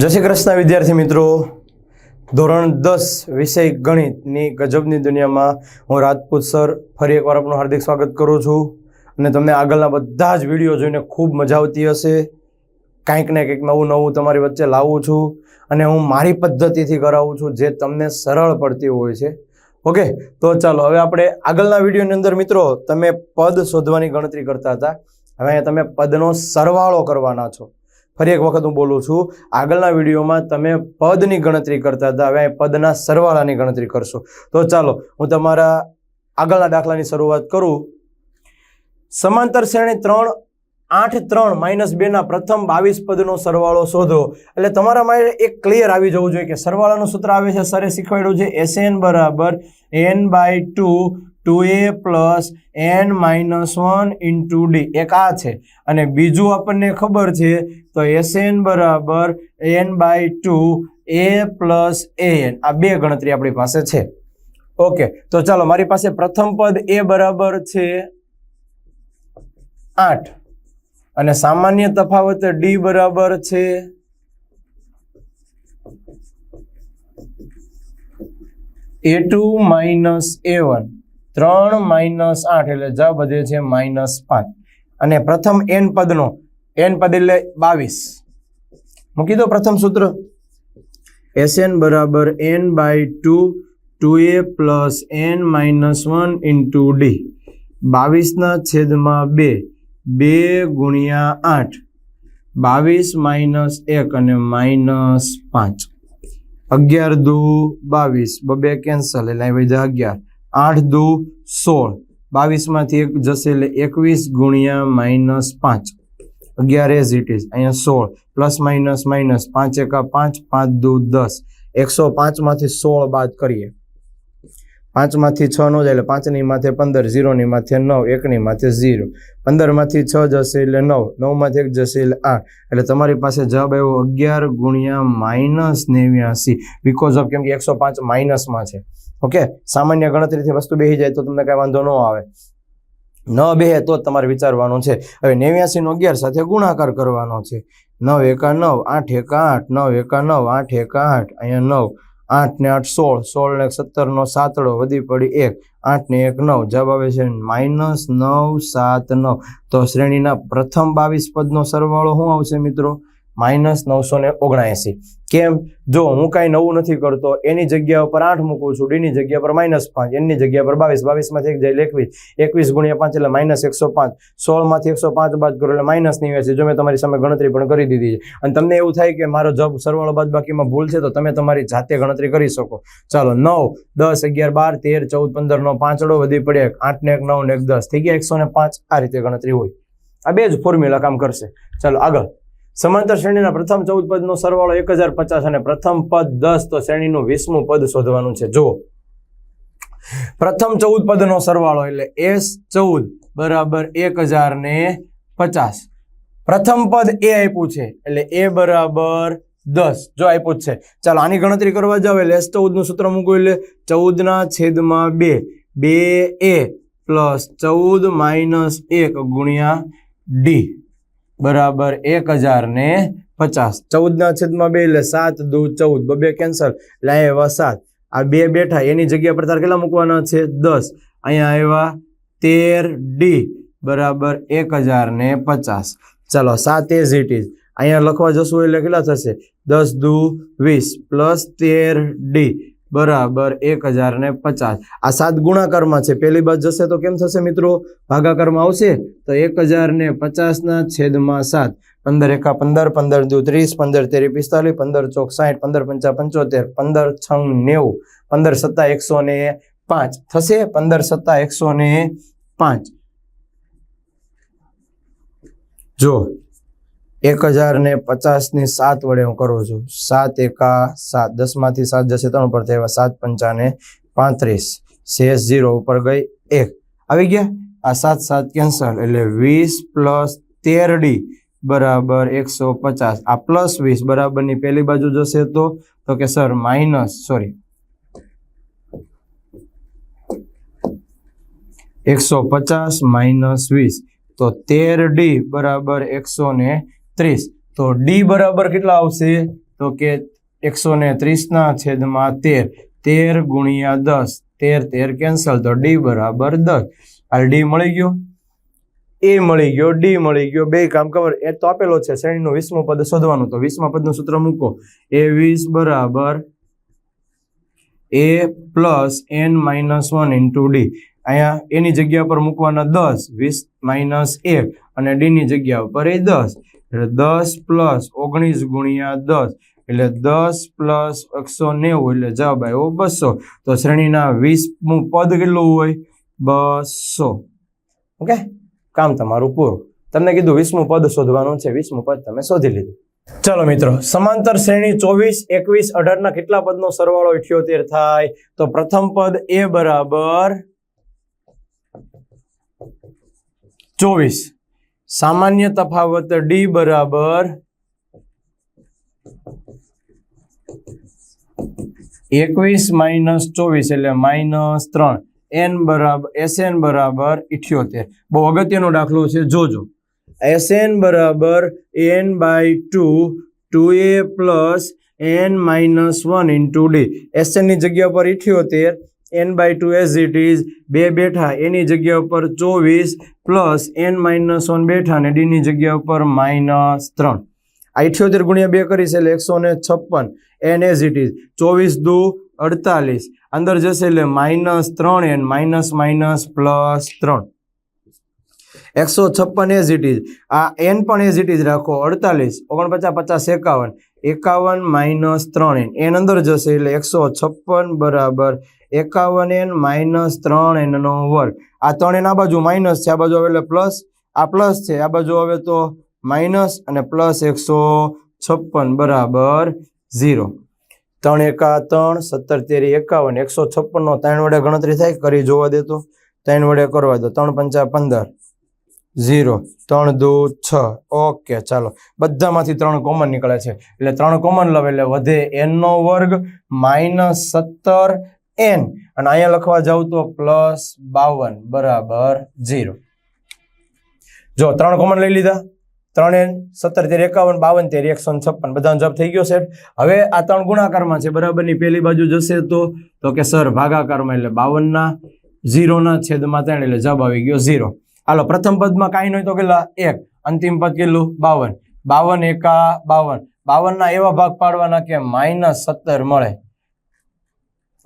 જય શ્રી કૃષ્ણ, વિદ્યાર્થી મિત્રો. ધોરણ દસ વિષય ગણિતની ગજબની દુનિયામાં હું રાજપૂત સર ફરી એકવાર આપનું હાર્દિક સ્વાગત કરું છું અને તમને આગળના બધા જ વીડિયો જોઈને ખૂબ મજા આવતી હશે. કાંઈક ને કંઈક નવું નવું તમારી વચ્ચે લાવું છું અને હું મારી પદ્ધતિથી કરાવું છું જે તમને સરળ પડતી હોય છે. ઓકે, તો ચાલો હવે આપણે આગળના વિડીયોની અંદર મિત્રો તમે પદ શોધવાની ગણતરી કરતા હતા. હવે તમે પદનો સરવાળો કરવાના છો. ફરી એક વખત હું બોલું છું, આગળના વિડીયોમાં તમે પદની ગણતરી કરતા હતા, હવે પદના સરવાળાની ગણતરી કરશો. તો ચાલો, હું તમારા આગળના દાખલાની શરૂઆત કરું. સમાંતર શ્રેણી ત્રણ, આઠ ત્રણ માઇનસ બેના પ્રથમ બાવીસ પદનો સરવાળો શોધો. એટલે તમારા માટે એક ક્લિયર આવી જવું જોઈએ કે સરવાળાનું સૂત્ર આવે છે સરે શીખવાડ્યું છે, એસએન બરાબર N by two two A plus N minus one into D. એક આ છે. અને બીજું આપણને ખબર છે, તો એસએન બરાબર N by two A plus N. આ બે ગણતરી આપણી પાસે છે. ઓકે, તો ચાલો, મારી પાસે પ્રથમ પદ એ બરાબર છે આઠ. અને સામાન્ય તફાવત ડી બરાબર છે A two minus A one. ત્રણ માઇનસ આઠ એટલે જ બધે છે માઇનસ પાંચ. અને પ્રથમ એન પદનો, એન પદ એટલે બાવીસ. મૂકી દો પ્રથમ સૂત્ર. એસએન બરાબર N by two two A plus N minus one into D. બાવીસના છેદમાં બે બે ગુણ્યા આઠ. બાવીસ માઇનસ એક અને માઇનસ પાંચ. અગિયાર દુ બાવીસ. બબે કેન્સલ, એટલે વધ્યા અગિયાર. આઠ દુ સોળ. બાવીસમાંથી એક જશે એટલે એકવીસ ગુણ્યા માઇનસ પાંચ. અગિયાર એઝ ઇટ ઇઝ અહીંયા સોળ. પ્લસ માઇનસ માઇનસ પાંચ એકા પાંચ પાંચ દુ દસ. એકસો પાંચમાંથી સોળ બાદ કરીએ. પાંચમાંથી છ નો જાય એટલે પાંચની માથે પંદર, ઝીરોની માથે નવ, એકની માથે ઝીરો. પંદરમાંથી છ જશે એટલે નવ. નવમાંથી એક જશે એટલે આઠ. એટલે તમારી પાસે જવાબ આવ્યો અગિયાર ગુણ્યા માઇનસ નેવ્યાસી. બિકોઝ ઓફ કેમ કે એકસો પાંચ માઇનસમાં છે. ઓકે? સામાન્ય ગણતરીથી વસ્તુ બેસી જાય તો તમને કાંઈ વાંધો ન આવે. ન બેહે તો તમારે વિચારવાનું છે. હવે નેવ્યાસીનો અગિયાર સાથે ગુણાકાર કરવાનો છે. નવ એકા નવ, આઠ એકા આઠ, નવ એકા નવ, આઠ એકા આઠ, અહીંયા નવ, આઠ ને આઠ સોળ સોળ ને સત્તરનો સાતડો વધી પડી એક, આઠ ને એક નવ, જવાબ આવે છે માઇનસ નવ સાત નવ. તો શ્રેણીના પ્રથમ બાવીસ પદનો સરવાળો શું આવશે મિત્રો? માઇનસ નવસો ને ઓગણએંસી કેમ? જો હું કાંઈ નવું નથી કરતો, એની જગ્યા ઉપર આઠ મૂકું છું, ડીની જગ્યા પર માઇનસ પાંચ, એની જગ્યા પર બાવીસ, બાવીસમાંથી એક જાય એકવીસ. એકવીસ ગુણ્યા પાંચ એટલે માઇનસ એકસો પાંચ. સોળમાંથી એકસો પાંચ બાદ કરો એટલે માઇનસ નેવ્યાસી. જો મેં તમારી સામે ગણતરી પણ કરી દીધી છે. અને તમને એવું થાય કે મારો જબ સરવાળો બાદ બાકીમાં ભૂલ છે, તો તમે તમારી જાતે ગણતરી કરી શકો. ચાલો, નવ, દસ, અગિયાર, બાર, તેર, ચૌદ પંદરનો પાંચડો વધી પડે એક, આઠ ને એક, નવ ને એક, દસ. થઈ ગયા એકસો ને પાંચ? આ રીતે ગણતરી હોય. આ બે જ ફોર્મ્યુલા કામ કરશે. ચાલો, આગળ. સમાંતર શ્રેણીના પ્રથમ ચૌદ પદનો સરવાળો એક હજાર પચાસ અને પ્રથમ પદ દસ, તો શ્રેણીનું વીસમું પદ શોધવાનું છે. જુઓ. પ્રથમ ચૌદ પદનો સરવાળો એટલે એસ ચૌદ બરાબર એક હજાર ને પચાસ. પ્રથમ પદ એ આપ્યું છે એટલે એ બરાબર દસ. જો આપ્યું છે. ચાલો, આની ગણતરી કરવા જાવ એટલે એસ ચૌદનું સૂત્ર મૂકવું એટલે ચૌદ ના છેદમાં બે. બે એ પ્લસ ચૌદ માઇનસ એક ગુણ્યા ડી. બરાબર એક હજાર ને પચાસ. ચૌદના છેદમાં બે એટલે સાત, દુ ચૌદ બબે કેન્સલ. એટલે આવ્યા સાત. આ બે બેઠા, એની જગ્યા પર તાર કેટલા મૂકવાના છે? દસ. અહીંયા આવ્યા તેર ડી. બરાબર એક હજાર ને પચાસ. ચાલો, સાત એઝ ઇટ ઇઝ અહીંયા લખવા જશું એટલે કેટલા થશે? દસ દુ વીસ. પ્લસ તેર ડી. બરાબર એક હજાર ને પચાસ. આ સાત ગુણાકારમાં છે. પહેલી બાદ જશે તો કેમ થશે મિત્રો? ભાગાકારમાં આવશે તો એક હજાર ને પચાસના છેદમાં સાત. પંદર એકા પંદર પંદર દુ ત્રીસ, પંદર તેરી પિસ્તાલીસ, પંદર ચોક સાઠ, પંદર પંચા પંચોતેર, પંદર છંગ નેવું, પંદર સત્તા એકસો ને પાંચ. થશે પંદર સત્તા એકસો ને પાંચ. જો એક હજાર ને પચાસની સાત વડે હું કરું છું. સાત એકા સાત, દસમાંથી સાત જશે, ત્રણ પર થયા સાત પંચાને પાંત્રીસ. શેષ ઝીરો ઉપર ગઈ એક. આવી ગયા? આ સાત સાત કેન્સલ, એટલે વીસ પ્લસ તેર ડી બરાબર એકસો પચાસ. આ પ્લસ વીસ બરાબરની પેલી બાજુ જશે તો? તો કે સર, માઇનસ, સોરી. એકસો પચાસ માઇનસ વીસ. તો તેર ડી બરાબર એકસો ને ત્રીસ. તો ડી બરાબર કેટલા આવશે? તો કે એકસો ને ત્રીસના છેદમાં તેર. તેર ગુણ્યા દસ. તેર તેર કેન્સલ. તો ડી બરાબર દસ. આ ડી મળી ગયો? એ મળી ગયો. ડી મળી ગયો. બે કામ ખબર, એ તો આપેલો છે. શ્રેણીનું વીસમું પદ શોધવાનું. તો વીસમા પદનું સૂત્ર મૂકો. એ વીસ બરાબર A plus N minus one into D અહીંયા એની જગ્યા પર મૂકવાના દસ, વીસ માઇનસ એક. અને ડી ની જગ્યા ઉપર એ દસ. એટલે દસ પ્લસ ઓગણીસ ગુણ્યા દસ, એટલે દસ પ્લસ એકસો નેવું, એટલે જવાબ આવ્યો બસો. તો શ્રેણીના વીસમું પદ કેટલું હોય? બસો. ઓકે? કામ તમારું પૂરું. તમને કીધું વીસમું પદ શોધવાનું છે. વીસમું પદ તમે શોધી લીધું. ચલો મિત્રો, સમાંતર શ્રેણી ચોવીસ, એકવીસ, અઢારના કેટલા પદનો સરવાળો ઇઠ્યોતેર થાય? તો પ્રથમ પદ એ બરાબર ચોવીસ. સામાન્ય તફાવત ડી બરાબર એકવીસ માઇનસ ચોવીસ એટલે માઇનસ ત્રણ. એન બરાબર એસ એન બરાબર ઇઠ્યોતેર. બહુ અગત્યનો દાખલો છે, જોજો. એસ એન બરાબર N by two two A plus N minus one into D S એનની જગ્યા પર ઇઠ્યોતેર N by two as it is બે બેઠા, એની જગ્યા ઉપર ચોવીસ પ્લસ એન માઇનસ વન બેઠા અને ડીની જગ્યા ઉપર માઇનસ ત્રણ. આ ઇઠ્યોતેર ગુણ્યા બે કરીશ એટલે એકસો ને છપ્પન. એન એઝ ઇટ ઇઝ ચોવીસ દુ અડતાલીસ. અંદર જશે એટલે માઇનસ ત્રણ એન માઇનસ માઇનસ પ્લસ ત્રણ. એકસો છપ્પન એઝ ઇટ ઇઝ આ એન પણ એઝ ઇટ ઇઝ રાખો, અડતાલીસ. ઓગણપચાસ, પચાસ, એકાવન. એકાવન માઇનસ ત્રણ એન એન અંદર જશે એટલે એકસો છપ્પન બરાબર એકાવન એન માઇનસ ત્રણ એનનો વર્ગ. આ ત્રણ એના બાજુ માઇનસ છે, આ બાજુ હવે એટલે પ્લસ. આ પ્લસ છે, આ બાજુ હવે તો માઇનસ અને પ્લસ એકસો છપ્પન બરાબર ઝીરો. ત્રણ એકા ત્રણ, સત્તર તેરી એકાવન, એકસો છપ્પનનો ત્રણ વડે ગણતરી થાય, કરી જોવા દેતો ત્રણ વડે કરવા દો, ત્રણ પંચા પંદર, ઝીરો. ત્રણ દુ છ, ઓકે, ચાલો. બધામાંથી ત્રણ કોમન નીકળે છે. એટલે ત્રણ કોમન લવ એટલે વધે એનનો વર્ગ માઇનસ સત્તર એન અને અહીંયા લખવા જાઉં તો પ્લસ બાવન બરાબર ઝીરો જો, ત્રણ કોમન લઈ લીધા. ત્રણ એન સત્તર તેર એકાવન, બાવન તેર, એકસો છપ્પન. બધાનો જવાબ થઈ ગયો સેટ હવે આ ત્રણ ગુણાકારમાં છે, બરાબરની પેલી બાજુ જશે તો તો કે સર, ભાગાકારમાં એટલે બાવનના, ઝીરોના છેદમાં ત્રણ એટલે જવાબ આવી ગયો ઝીરો. હાલો, પ્રથમ પદમાં કાંઈ નહીં તો કેટલા? એક. અંતિમ પદ કેટલું? બાવન. બાવન એકા બાવન. બાવનના એવા ભાગ પાડવાના કે માઇનસ સત્તર મળે.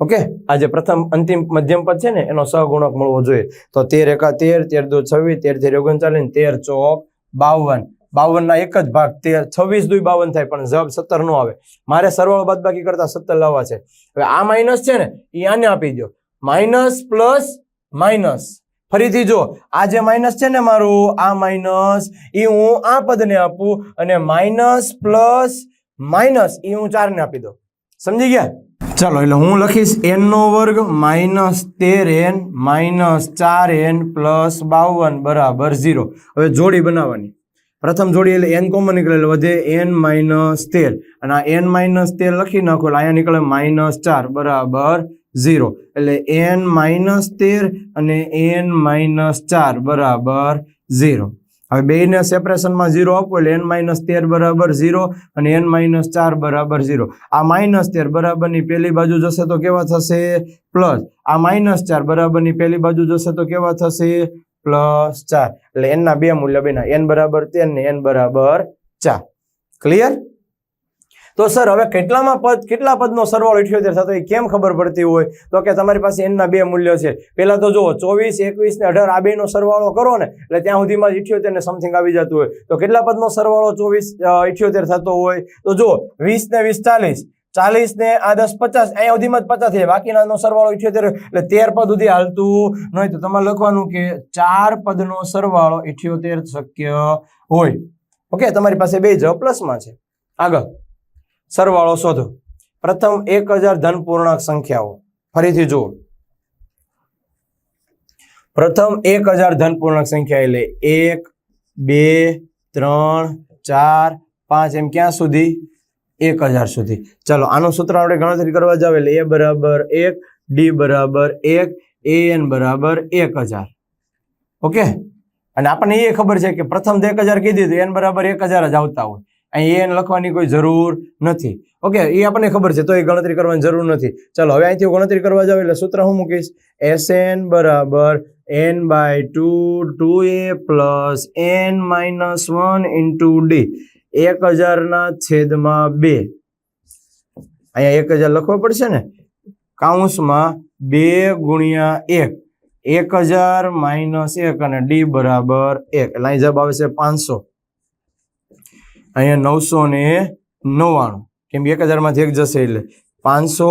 ઓકે? આ જે પ્રથમ અંતિમ મધ્યમ પદ છે ને, એનો સહગુણક મળવો જોઈએ. તો તેર એકા તેર તેર દો છવ્વીસ, તેર તેર ઓગણચાલીસ, તેર ચોક બાવન. બાવનના એક જ ભાગ, તેર, છવ્વીસ દુઈ બાવન થાય, પણ જવાબ સત્તર નો આવે. મારે સરવાળો બાદબાકી કરતા સત્તર લાવવા છે. હવે આ માઇનસ છે ને એ આને આપી દો માઇનસ પ્લસ માઇનસ ફરીથી જો આ જે માઇનસ છે ને મારું, આ માઇનસ એ હું આ પદને આપું અને માઇનસ પ્લસ માઇનસ એ હું ચારને આપી દઉં. સમજી ગયા? ચાલો, એટલે હું લખીશ એન નો વર્ગ માઇનસ તેર એન માઇનસ ચાર એન પ્લસ બાવન બરાબર ઝીરો. હવે જોડી બનાવવાની. પ્રથમ જોડી એટલે એન કોમન નીકળે એટલે વધે એન માઇનસ તેર. અને આ એન માઇનસ તેર લખી નાખો એટલે અહીંયા નીકળે માઇનસ ચાર બરાબર ઝીરો. એટલે એન માઇનસ તેર અને એન માઇનસ ચાર બરાબર ઝીરો. હવે બેને સેપરેશનમાં ઝીરો આપો એટલે એન માઇનસ તેર બરાબર ઝીરો અને એન માઇનસ ચાર બરાબર ઝીરો આ માઇનસ તેર બરાબરની પેલી બાજુ જશે તો કેવા થશે? પ્લસ આ માઇનસ ચાર બરાબરની પેલી બાજુ જશે તો કેવા થશે? પ્લસ ચાર. એટલે એનના બે મૂલ્ય બેના એન બરાબર તેર ને એન બરાબર ચાર. ક્લિયર તો સર, હવે કેટલામાં પદ કેટલા પદનો સરવાળો ઇઠ્યોતેર થતો એ કેમ ખબર પડતી હોય? તો કે તમારી પાસે એનના બે મૂલ્ય છે. પહેલાં તો જુઓ, ચોવીસ, એકવીસ ને અઢાર, આ બેનો સરવાળો કરો ને, એટલે ત્યાં સુધીમાં ઇઠ્યોતેર ને સમથિંગ આવી જતું હોય. તો કેટલા પદનો સરવાળો ચોવીસ ઇઠ્યોતેર થતો હોય? તો જુઓ, વીસ ને વીસ ચાલીસ ચાલીસ ને આ દસ પચાસ, અહીંયા સુધીમાં જ પચાસ થાય બાકીનાનો સરવાળો ઇઠ્યોતેર, એટલે તેર પદ સુધી હાલતું. નહીં તો તમારે લખવાનું કે ચાર પદનો સરવાળો ઇઠ્યોતેર શક્ય હોય. ઓકે, તમારી પાસે બે જ પ્લસમાં છે. આગળ. સરવાળો શોધો. પ્રથમ એક હજાર ધન પૂર્ણાંક સંખ્યાઓ. ફરીથી જુઓ. પ્રથમ એક હજાર ધન પૂર્ણાંક સંખ્યા એટલે એક, બે, ત્રણ, ચાર, પાંચ એમ ક્યાં સુધી? એક હજાર સુધી. ચાલો, આનું સૂત્ર આપણે ગણતરી કરવા જાવ એટલે એ બરાબર એક, ડી બરાબર એક, એ એન બરાબર એક હજાર. ઓકે? અને આપણને એ ખબર છે કે પ્રથમ એક હજાર કીધી તો એન બરાબર એક હજાર જ આવતા હોય. અહીં એન લખવાની કોઈ જરૂર નથી. ઓકે એ આપણને ખબર છે, તો એ ગણતરી કરવાની જરૂર નથી. ચાલો, હવે અહીંથી ગણતરી કરવા જાવ એટલે સૂત્ર હું મૂકીશ. એસ એન બરાબર N by two two A plus N minus one into D એક હજારના છેદમાં બે. અહીંયા એક હજાર લખવો પડશે ને? કાઉન્સમાં બે ગુણ્યા એક. એક હજાર માઇનસ એક અને ડી બરાબર એક. એટલે અહીં જવાબ આવે છે પાંચસો. અહીંયા નવસો ને નવ્વાણું. કેમ કે એક હજારમાંથી એક જશે એટલે પાંચસો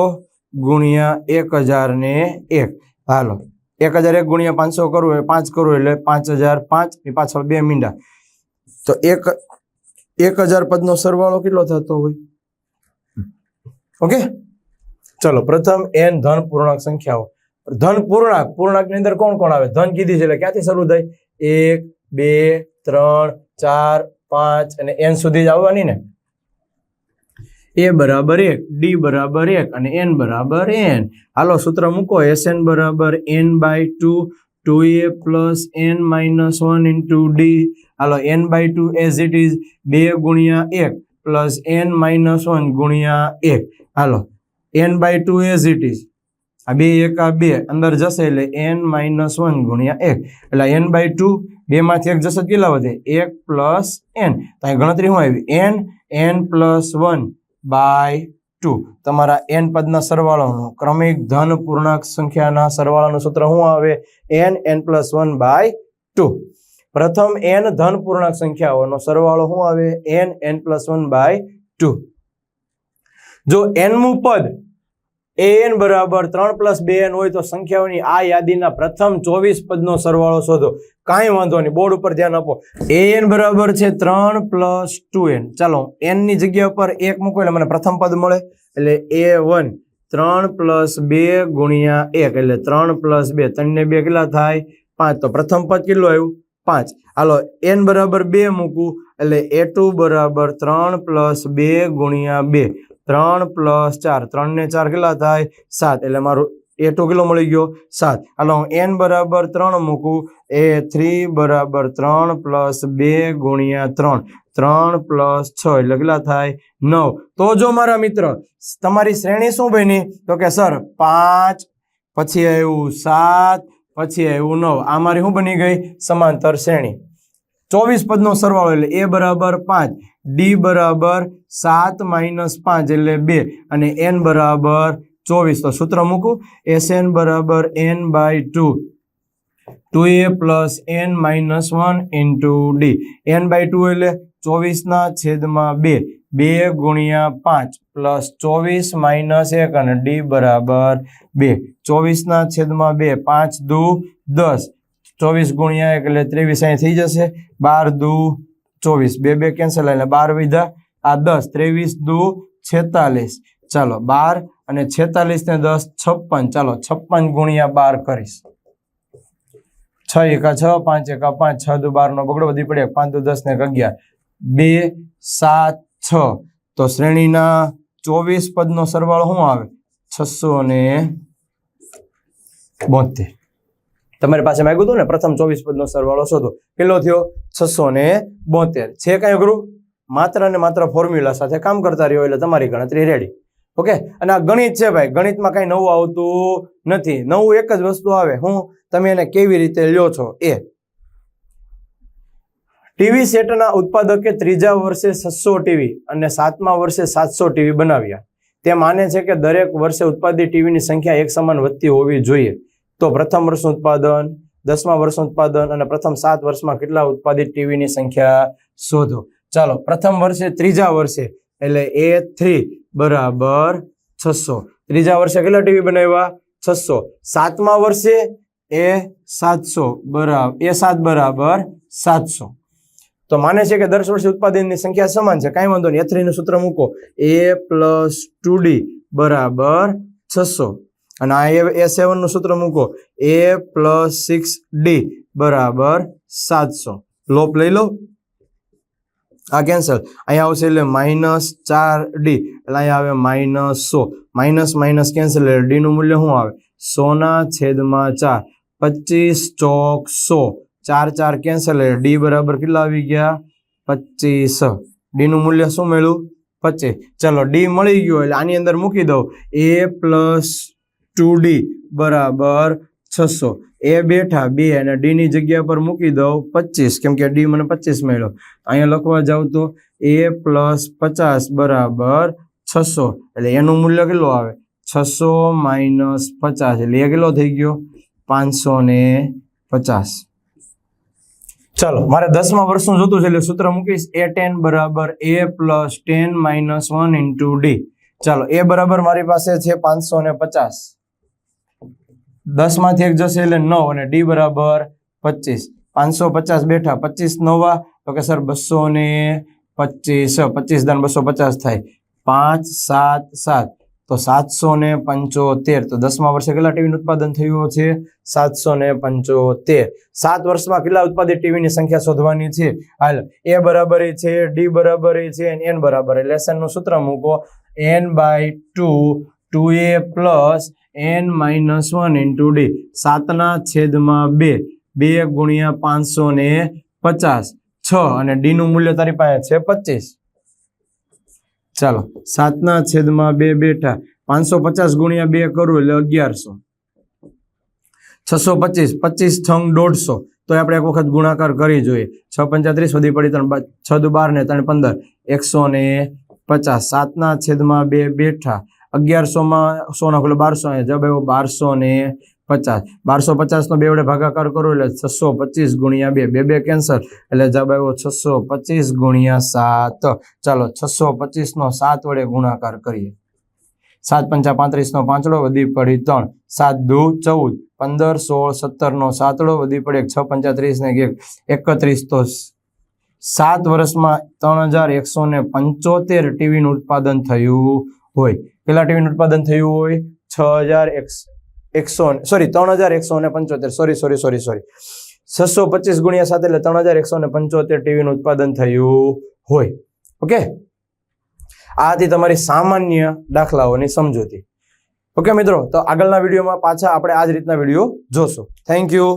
ગુણ્યા એક હજાર ને એક. હાલો. એક હજાર એક ગુણ્યા પાંચસો કરવું પાંચ કરવું એટલે પાંચ હજાર પાંચ, ની પાછળ બે મીંડા. તો એક એક હજાર પદનો સરવાળો કેટલો થતો હોય? ઓકે? ચલો, પ્રથમ એન ધન પૂર્ણાંક સંખ્યાઓ. ધન પૂર્ણાંક, પૂર્ણાંકની અંદર કોણ કોણ આવે? ધન કીધી છે એટલે ક્યાંથી શરૂ થાય? એક, બે, ત્રણ, ચાર પાંચ અને એન સુધી જ આવવાની ને? એ બરાબર એક ડી બરાબર એક અને એન બરાબર એન હાલો સૂત્ર મૂકો એસ એન બરાબર N by two two A plus N minus one into D hello N by two as it is બે ગુણ્યા એક પ્લસ એન માઇનસ વન ગુણ્યા એક. હાલો N by two as it is આ બે એક બે અંદર જશે એટલે એન માઇનસ વન ગુણ્યા એક. એટલે એન બાય ટુ બે માંથી એક જશે કેટલા વધે? એક પ્લસ એન તો અહીં ગણતરી શું આવી N N plus one by two તમારા એન પદના સરવાળાનું ક્રમિક ધન પૂર્ણાંક સંખ્યાના સરવાળાનું સૂત્ર શું આવે? N N plus one by two પ્રથમ એન ધન પૂર્ણાંક સંખ્યાઓનો સરવાળો શું આવે? N N plus one by two જો એનમું પદ એન બરાબર ત્રણ પ્લસ બે એન હોય તો સંખ્યાઓની આ યાદીના પ્રથમ ચોવીસ પદનો સરવાળો શોધો. કાંઈ વાંધો નહીં, બોર્ડ ઉપર ધ્યાન આપો. એન બરાબર છે ત્રણ પ્લસ ટુ એન. ચાલો, એનની જગ્યા પર એક મૂકો એટલે મને પ્રથમ પદ મળે. એટલે એ વન, ત્રણ પ્લસ બે ગુણ્યા એક. એટલે ત્રણ પ્લસ બે, ત્રણને બે કેટલા થાય? પાંચ. તો પ્રથમ પદ કેટલું આવ્યું? પાંચ. હાલો, એન બરાબર બે મૂકું. એટલે એ ટુ બરાબર ત્રણ પ્લસ બે ગુણ્યા બે. ત્રણ પ્લસ ચાર ત્રણને ચાર કેટલા થાય? સાત. એટલે મારું એ ટુ કેટલો મળી ગયો? સાત. હાલો, હું એન બરાબર ત્રણ મૂકું. એ થ્રી બરાબર ત્રણ પ્લસ બે ગુણ્યા ત્રણ. ત્રણ પ્લસ છ, એટલે કેટલા થાય? નવ. તો જો મારા મિત્ર, તમારી શ્રેણી શું બની? તો કે, સર, પાંચ, પછી આવ્યું સાત, પછી આવ્યું નવ. આ મારી શું બની ગઈ? સમાંતર શ્રેણી. ચોવીસ પદનો સરવાળો, એટલે એ બરાબર પાંચ. ડી બરાબર સાત માઇનસ પાંચ એટલે બે અને એન બરાબર ચોવીસ. તો સૂત્ર મૂકું. એસ એન બરાબર N by two. Two A plus N minus one into D. N by two એટલે ચોવીસના છેદમાં બે. બે ગુણ્યા પાંચ પ્લસ ચોવીસ માઇનસ એક અને ડી બરાબર બે. ચોવીસના છેદમાં બે. પાંચ દુ દસ. ચોવીસ ગુણ્યા એક એટલે ત્રેવીસ અહીં થઈ જશે. બાર દુ ચોવીસ. બે બે કેન્સલ એટલે બાર વિધા આ દસ, ત્રેવીસ, દુ, છેતાલીસ. ચાલો, બાર અને છેતાલીસ ને દસ, છપ્પન. ચાલો, છપ્પન ગુણ્યા બાર કરીશ. છ એકા છ, પાંચ એકા પાંચ, છ દુ બાર નો બગડો વધી પડે પાંચ દુ દસ ને અગિયાર. બે, સાત, છ. તો શ્રેણીના ચોવીસ પદનો સરવાળો શું આવે? છસો ને બોતેર. તમારી પાસે માગ્યું હતું ને? પ્રથમ ચોવીસ પદનો સરવાળો શોધો. કેટલો થયો છસો ને બોતેર. છે કઈ અઘરું? માત્ર ને માત્ર ફોર્મ્યુલા સાથે કામ કરતા રહ્યો એટલે તમારી ગણતરી રેડી ઓકે અને આ ગણિત છે ભાઈ, ગણિતમાં કાંઈ નવું આવતું નથી. નવું એક જ વસ્તુ આવે. હું, તમે એને કેવી રીતે લ્યો છો? એ ટીવી સેટના ઉત્પાદકે ત્રીજા વર્ષે છસો ટીવી અને સાતમા વર્ષે સાતસો ટીવી બનાવ્યા. તે માને છે કે દરેક વર્ષે ઉત્પાદિત ટીવીની સંખ્યા એક સમાન વધતી હોવી જોઈએ. તો પ્રથમ વર્ષનું ઉત્પાદન, દસમા વર્ષનું ઉત્પાદન અને પ્રથમ સાત વર્ષમાં કેટલા ઉત્પાદિત ટીવીની સંખ્યા શોધો? ચાલો, પ્રથમ વર્ષે, ત્રીજા વર્ષે, એટલે એ થ્રી બરાબર છસો. ત્રીજા વર્ષે કેટલા ટીવી બનાવ્યા? છસો. સાતમા વર્ષે એ સાતસો બરાબર એ સાત બરાબર સાતસો. તો માને છે કે દસ વર્ષે ઉત્પાદનની સંખ્યા સમાન છે, કાંઈ વાંધો નહીં. એ થ્રીનું સૂત્ર મૂકો. એ પ્લસ ટુ ડી બરાબર છસો. અને આ એ સેવનનું સૂત્ર મૂકો. એ પ્લસ સિક્સ ડી બરાબર સાતસો. લોપ લઈ લો. આ કેન્સલ અહીંયા આવશે એટલે માઇનસ ચાર ડી એટલે અહીંયા આવે માઇનસ સો. માઇનસ માઇનસ કેન્સલ એટલે ડીનું મૂલ્ય શું આવે? સોના છેદમાં ચાર. પચીસ ચોક સો. ચાર ચાર કેન્સલ એટલે ડી બરાબર કેટલા આવી ગયા? પચીસ. ડીનું મૂલ્ય શું મળ્યું? પચીસ. ચલો ડી મળી ગયું એટલે આની અંદર મૂકી દઉં. એ પ્લસ ટુ ડી બરાબર છસો. એ બેઠા, બે અને ડી ની જગ્યા પર મૂકી દઉં, પચીસ. કેમ કે ડી મને પચીસ મળ્યો. અહીંયા લખવા જાઉં તો એ પ્લસ પચાસ બરાબર છસો. એટલે એનું મૂલ્ય કેટલું આવે? છસો માઇનસ પચાસ. એટલે એ કેટલો થઈ ગયો? પાંચસો ને પચાસ. ચાલો, મારે દસમા વર્ષનું જોતું છે એટલે સૂત્ર મૂકીશ. એ ટેન બરાબર A plus ten minus one into D. ચાલો, એ બરાબર મારી પાસે છે પાંચસો ને પચાસ. દસમાંથી એક જશે એટલે નવ અને ડી બરાબર પચીસ. પાંચસો પચાસ બેઠા, પચીસ નવા, તો કે સર બસો ને પચીસ પચીસ દાન બસો પચાસ થાય. પાંચ, સાત સાત. તો સાતસો ને પંચોતેર. તો દસમા વર્ષે કેટલા ટીવીનું ઉત્પાદન થયું છે? સાતસો ને પંચોતેર. સાત વર્ષમાં કેટલા ઉત્પાદિત ટીવીની સંખ્યા શોધવાની છે? હાલ, એ બરાબર છે, ડી બરાબર છે એન બરાબર. એ લેસનનું સૂત્ર મૂકો. N by two two A plus N minus one into D. સાતના છેદમાં બે. બે ગુણ્યા પાંચસો ને પચાસ. છ. અને ડીનું મૂલ્ય તારી પાસે છે પચીસ. ચાલો. સાતના છેદમાં બે બેઠા. પાંચસો પચાસ ગુણ્યા બે કરું એટલે અગિયારસો. છસો પચીસ. પચીસ છંગ દોઢસો. તો આપણે એક વખત ગુણાકાર કરી જોઈએ. છ પંચાત્રીસ વધી પડી ત્રણ છ દુ બાર ને ત્રણ પંદર. એકસો ને પચાસ. સાતના છેદમાં બે બેઠા. અગિયારસોમાં સો નાખો બારસો જવાબ આવ્યો બારસો ને પચાસ. બારસો પચાસ નો બે વડે ભાગાકાર કરો એટલે છસો પચીસ ગુણ્યા બે. બે બે કેન્સર એટલે જવાબ આવ્યો છસો પચીસ ગુણ્યા સાત. ચાલો છસો પચીસ નો સાત વડે ગુણાકાર કરીએ. સાત પંચા પાંત્રીસ નો પાંચડો વધી પડી ત્રણ. સાત દુ ચૌદ. પંદર સોળ સત્તર નો સાતડો વધી પડી છ પંચાત્રીસ ને એક. એકત્રીસ તો સાત વર્ષમાં ત્રણ હજાર એકસો ને પંચોતેર ટીવીનું ઉત્પાદન થયું હોય. કેટલા ટીવીનું ઉત્પાદન થયું હોય છ હજાર એકસો સોરી ત્રણ હજાર એકસો ને પંચોતેર સોરી સોરી સોરી સોરી છસો પચીસ ગુણ્યા સાત એટલે ત્રણ હજાર એકસો ને પંચોતેર ટીવીનું ઉત્પાદન થયું હોય. ઓકે આ હતી તમારી સામાન્ય દાખલાઓની સમજૂતી. ઓકે મિત્રો, તો આગળના વિડીયોમાં પાછા આપણે આ જ રીતના વીડિયો જોશું. Thank you